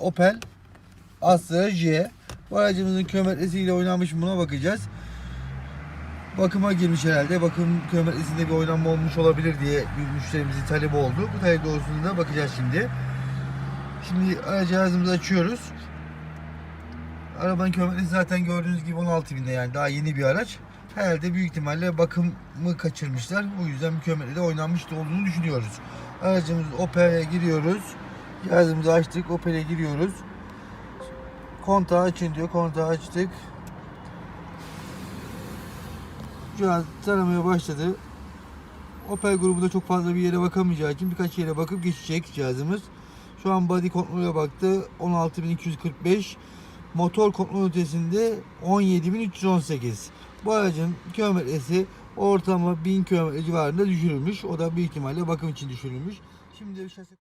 Opel Astra J. Bu aracımızın kilometresiyle oynanmış mı buna bakacağız. Bakıma girmiş herhalde. Bakım kilometresinde bir oynanma olmuş olabilir diye müşterimizin talebi oldu. Bu talep doğrultusunda bakacağız şimdi. Şimdi aracı cihazımızı açıyoruz. Arabanın kilometresi zaten gördüğünüz gibi 16 binde yani daha yeni bir araç. Herhalde büyük ihtimalle bakımı kaçırmışlar. Bu yüzden bir kilometrede oynanmış da olduğunu düşünüyoruz. Aracımız Opel'e giriyoruz. Cihazımızı açtık. Opel'e giriyoruz. Kontağı açın diyor. Kontağı açtık. Cihaz taramaya başladı. Opel grubunda çok fazla bir yere bakamayacağı için birkaç yere bakıp geçecek cihazımız. Şu an body kontrole baktı. 16245. Motor kontrol ötesinde 17318. Bu aracın kilometresi ortalama 1000 kilometre civarında düşürülmüş. O da büyük ihtimalle bakım için düşürülmüş. Şimdi şasi